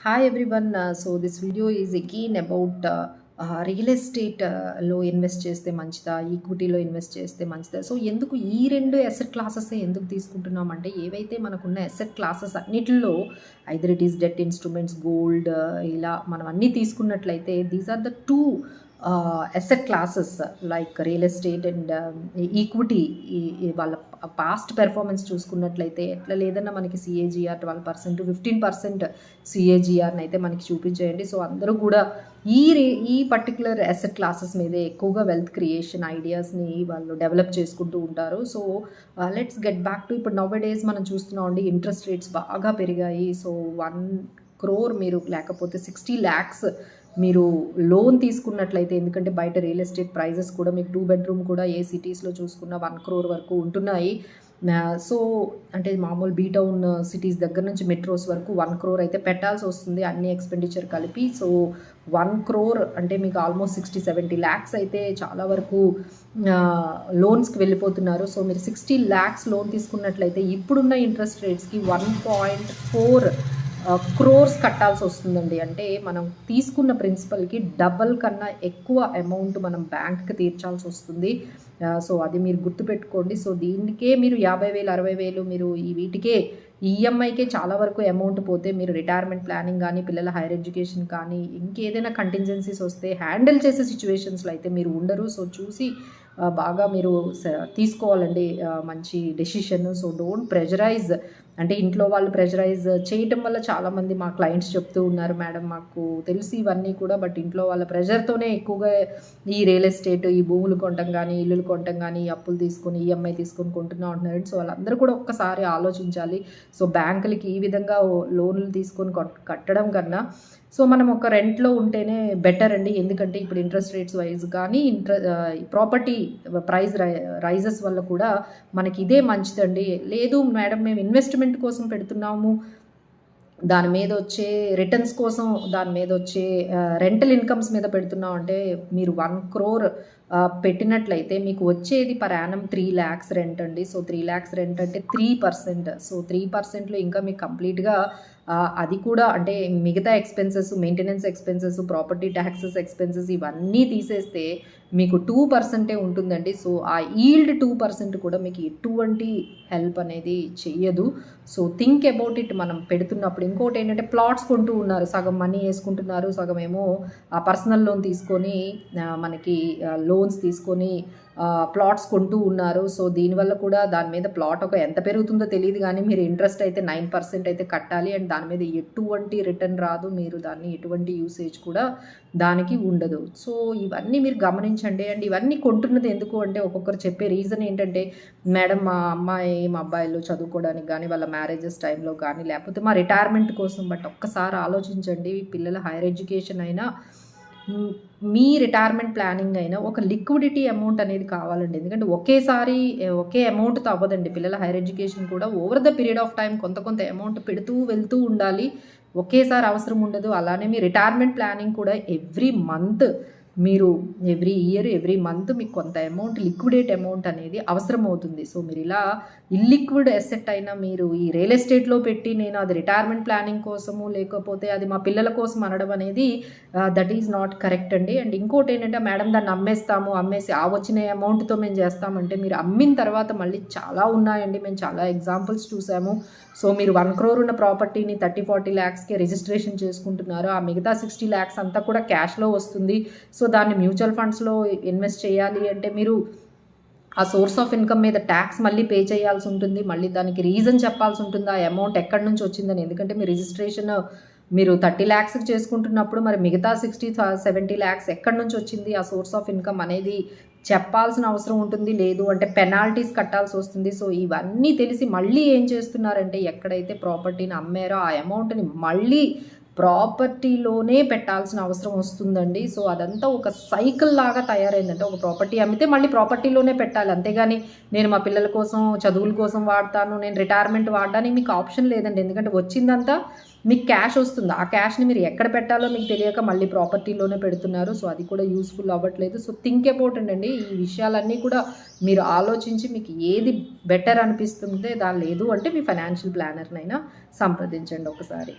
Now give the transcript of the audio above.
Hi everyone. Uh, so this video is again about uh, real ఎస్టేట్లో invest చేస్తే మంచిదా ఈక్విటీలో invest చేస్తే మంచిదా సో ఎందుకు ఈ రెండు ఎసెట్ క్లాసెస్ ఎందుకు తీసుకుంటున్నాం అంటే ఏవైతే మనకున్న ఎసెట్ క్లాసెస్ అన్నిటిలో either it is debt instruments gold ఇలా మనం అన్నీ తీసుకున్నట్లయితే these are the two asset classes like real estate and equity వాళ్ళ పాస్ట్ పెర్ఫార్మెన్స్ చూసుకున్నట్లయితే ఎట్లా లేదన్నా మనకి CAGR twelve percent fifteen percent సిఏజీఆర్ని అయితే మనకి చూపించేయండి. సో అందరూ కూడా ఈ రే ఈ పర్టికులర్ అసెట్ క్లాసెస్ మీదే ఎక్కువగా వెల్త్ క్రియేషన్ ఐడియాస్ని వాళ్ళు డెవలప్ చేసుకుంటూ ఉంటారు. So let's get back to ఇప్పుడు నవ్ డేస్ మనం చూస్తున్నాం అండి ఇంట్రెస్ట్ రేట్స్ బాగా పెరిగాయి. సో వన్ క్రోర్ మీరు లేకపోతే సిక్స్టీ ల్యాక్స్ మీరు లోన్ తీసుకున్నట్లయితే ఎందుకంటే బయట రియల్ ఎస్టేట్ ప్రైజెస్ కూడా మీకు టూ బెడ్రూమ్ కూడా ఏ సిటీస్లో చూసుకున్న వన్ క్రోర్ వరకు ఉంటున్నాయి. సో అంటే మామూలు బీ టౌన్ సిటీస్ దగ్గర నుంచి మెట్రోస్ వరకు వన్ క్రోర్ అయితే పెట్టాల్సి వస్తుంది అన్ని ఎక్స్పెండిచర్ కలిపి. సో వన్ క్రోర్ అంటే మీకు ఆల్మోస్ట్ సిక్స్టీ సెవెంటీ ల్యాక్స్ అయితే చాలా వరకు లోన్స్కి వెళ్ళిపోతున్నారు. సో మీరు సిక్స్టీ ల్యాక్స్ లోన్ తీసుకున్నట్లయితే ఇప్పుడున్న ఇంట్రెస్ట్ రేట్స్కి వన్ పాయింట్ ఫోర్ క్రోర్స్ కట్టాల్సి వస్తుందండి. అంటే మనం తీసుకున్న ప్రిన్సిపల్కి డబల్ కన్నా ఎక్కువ అమౌంట్ మనం బ్యాంక్కి తీర్చాల్సి వస్తుంది. సో అది మీరు గుర్తుపెట్టుకోండి. సో దీనికే మీరు యాభై వేలు అరవై వేలు మీరు ఈ వీటికే ఈఎంఐకే చాలా వరకు అమౌంట్ పోతే మీరు రిటైర్మెంట్ ప్లానింగ్ కానీ పిల్లల హైయర్ ఎడ్యుకేషన్ కానీ ఇంకేదైనా కంటింజెన్సీస్ వస్తే హ్యాండిల్ చేసే సిచ్యువేషన్స్లో అయితే మీరు ఉండరు. సో చూసి బాగా మీరు తీసుకోవాలండి మంచి డెసిషన్ సో డోంట్ ప్రెజరైజ్ అంటే ఇంట్లో వాళ్ళు ప్రెషరైజ్ చేయటం వల్ల చాలామంది మా క్లయింట్స్ చెప్తూ ఉన్నారు మేడం మాకు తెలిసి ఇవన్నీ కూడా బట్ ఇంట్లో వాళ్ళ ప్రెషర్తోనే ఎక్కువగా ఈ రియల్ ఎస్టేట్ ఈ భూములు కొనటం కానీ ఇల్లులు కొనటం కానీ అప్పులు తీసుకొని ఈఎంఐ తీసుకొని కొంటున్నా ఉంటున్నారు సో వాళ్ళందరూ కూడా ఒక్కసారి ఆలోచించాలి. సో బ్యాంకులకి ఈ విధంగా లోన్లు తీసుకొని కట్టడం కన్నా సో మనం ఒక రెంట్లో ఉంటేనే బెటర్ అండి. ఎందుకంటే ఇప్పుడు ఇంట్రెస్ట్ రేట్స్ వైజ్ కానీ ఇంట్ర ప్రాపర్టీ ప్రైస్ రైజెస్ వల్ల కూడా మనకి ఇదే మంచిదండి. లేదు మేడం మేము ఇన్వెస్ట్ ఇన్వెస్ట్మెంట్ కోసం పెడుతున్నాము. దాని మీద వచ్చే రిటర్న్స్ కోసం దాని మీద వచ్చే రెంటల్ ఇన్కమ్స్ మీద పెడుతున్నాం అంటే మీరు వన్ క్రోర్ పెట్టినట్లయితే మీకు వచ్చేది per annum three lakhs rent అండి. సో త్రీ ల్యాక్స్ రెంట్ అంటే త్రీ పర్సెంట్ సో త్రీ పర్సెంట్లో ఇంకా మీకు కంప్లీట్గా అది కూడా అంటే మిగతా expenses maintenance expenses property taxes expenses ఇవన్నీ తీసేస్తే మీకు టూ పర్సెంటే ఉంటుందండి. సో ఆ ఈల్డ్ టూ పర్సెంట్ కూడా మీకు ఎటువంటి హెల్ప్ అనేది చెయ్యదు. సో థింక్ అబౌట్ ఇట్ మనం పెడుతున్నప్పుడు. ఇంకోటి ఏంటంటే ప్లాట్స్ కొంటూ ఉన్నారు. సగం మనీ వేసుకుంటున్నారు. సగం ఏమో ఆ పర్సనల్ లోన్ తీసుకొని మనకి లోన్స్ తీసుకొని ప్లాట్స్ కొంటూ ఉన్నారు. సో దీనివల్ల కూడా దాని మీద ప్లాట్ ఒక ఎంత పెరుగుతుందో తెలియదు కానీ మీరు ఇంట్రెస్ట్ అయితే నైన్ పర్సెంట్ అయితే కట్టాలి. అండ్ దాని మీద ఎటువంటి రిటర్న్ రాదు. మీరు దాన్ని ఎటువంటి యూసేజ్ కూడా దానికి ఉండదు. సో ఇవన్నీ మీరు గమనించండి. అండ్ ఇవన్నీ కొంటున్నది ఎందుకు అంటే ఒక్కొక్కరు చెప్పే రీజన్ ఏంటంటే మేడం మా అమ్మాయి మా అబ్బాయిలు చదువుకోవడానికి కానీ వాళ్ళ మ్యారేజెస్ టైంలో కానీ లేకపోతే మా రిటైర్మెంట్ కోసం. బట్ ఒక్కసారి ఆలోచించండి పిల్లల హైయర్ ఎడ్యుకేషన్ అయినా మీ రిటైర్మెంట్ ప్లానింగ్ అయినా ఒక లిక్విడిటీ అమౌంట్ అనేది కావాలండి. ఎందుకంటే ఒకేసారి ఒకే అమౌంట్తో అవ్వదండి. పిల్లల హైయర్ ఎడ్యుకేషన్ కూడా over the period of time కొంత కొంత అమౌంట్ పెడుతూ వెళ్తూ ఉండాలి. ఒకేసారి అవసరం ఉండదు. అలానే మీ రిటైర్మెంట్ ప్లానింగ్ కూడా ఎవ్రీ మంత్ మీరు ఎవ్రీ ఇయర్ ఎవ్రీ మంత్ మీకు కొంత అమౌంట్ లిక్విడేట్ అమౌంట్ అనేది అవసరం అవుతుంది సో మీరు ఇలా ఇల్లిక్విడ్ ఎసెట్ అయినా మీరు ఈ రియల్ ఎస్టేట్లో పెట్టి నేను అది రిటైర్మెంట్ ప్లానింగ్ కోసము లేకపోతే అది మా పిల్లల కోసం అనడం అనేది దట్ ఈజ్ నాట్ కరెక్ట్ అండి. అండ్ ఇంకోటి ఏంటంటే మేడం దాన్ని అమ్మేస్తాము అమ్మేసి ఆ వచ్చిన అమౌంట్తో మేము చేస్తామంటే మీరు అమ్మిన తర్వాత మళ్ళీ చాలా ఉన్నాయండి. మేము చాలా ఎగ్జాంపుల్స్ చూసాము. సో మీరు వన్ క్రోర్ ఉన్న ప్రాపర్టీని థర్టీ ఫార్టీ ల్యాక్స్కి రిజిస్ట్రేషన్ చేసుకుంటున్నారు. ఆ మిగతా సిక్స్టీ ల్యాక్స్ అంతా కూడా క్యాష్లో వస్తుంది. సో దాన్ని మ్యూచువల్ ఫండ్స్లో ఇన్వెస్ట్ చేయాలి అంటే మీరు ఆ సోర్స్ ఆఫ్ ఇన్కమ్ మీద ట్యాక్స్ మళ్ళీ పే చేయాల్సి ఉంటుంది. మళ్ళీ దానికి రీజన్ చెప్పాల్సి ఉంటుంది. ఆ అమౌంట్ ఎక్కడి నుంచి వచ్చిందని. ఎందుకంటే మీ రిజిస్ట్రేషన్ మీరు థర్టీ ల్యాక్స్కి చేసుకుంటున్నప్పుడు మరి మిగతా సిక్స్టీ సెవెంటీ ల్యాక్స్ ఎక్కడి నుంచి వచ్చింది? ఆ సోర్స్ ఆఫ్ ఇన్కమ్ అనేది చెప్పాల్సిన అవసరం ఉంటుంది. లేదు అంటే పెనాల్టీస్ కట్టాల్సి వస్తుంది. సో ఇవన్నీ తెలిసి మళ్ళీ ఏం చేస్తున్నారంటే ఎక్కడైతే ప్రాపర్టీని అమ్మారో ఆ అమౌంట్ని మళ్ళీ ప్రాపర్టీలోనే పెట్టాల్సిన అవసరం వస్తుందండి. సో అదంతా ఒక సైకిల్ లాగా తయారైందంటే ఒక ప్రాపర్టీ అమ్మితే మళ్ళీ ప్రాపర్టీలోనే పెట్టాలి. అంతేగాని నేను మా పిల్లల కోసం చదువుల కోసం వాడతాను నేను రిటైర్మెంట్ వాడడానికి మీకు ఆప్షన్ లేదండి. ఎందుకంటే వచ్చిందంతా మీకు క్యాష్ వస్తుంది. ఆ క్యాష్ని మీరు ఎక్కడ పెట్టాలో మీకు తెలియక మళ్ళీ ప్రాపర్టీలోనే పెడుతున్నారు. సో అది కూడా యూస్ఫుల్ అవ్వట్లేదు. సో థింక్ అబౌట్ అండి. ఈ విషయాలన్నీ కూడా మీరు ఆలోచించి మీకు ఏది బెటర్ అనిపిస్తుందే దాని లేదు అంటే మీ ఫైనాన్షియల్ ప్లానర్నైనా సంప్రదించండి ఒకసారి.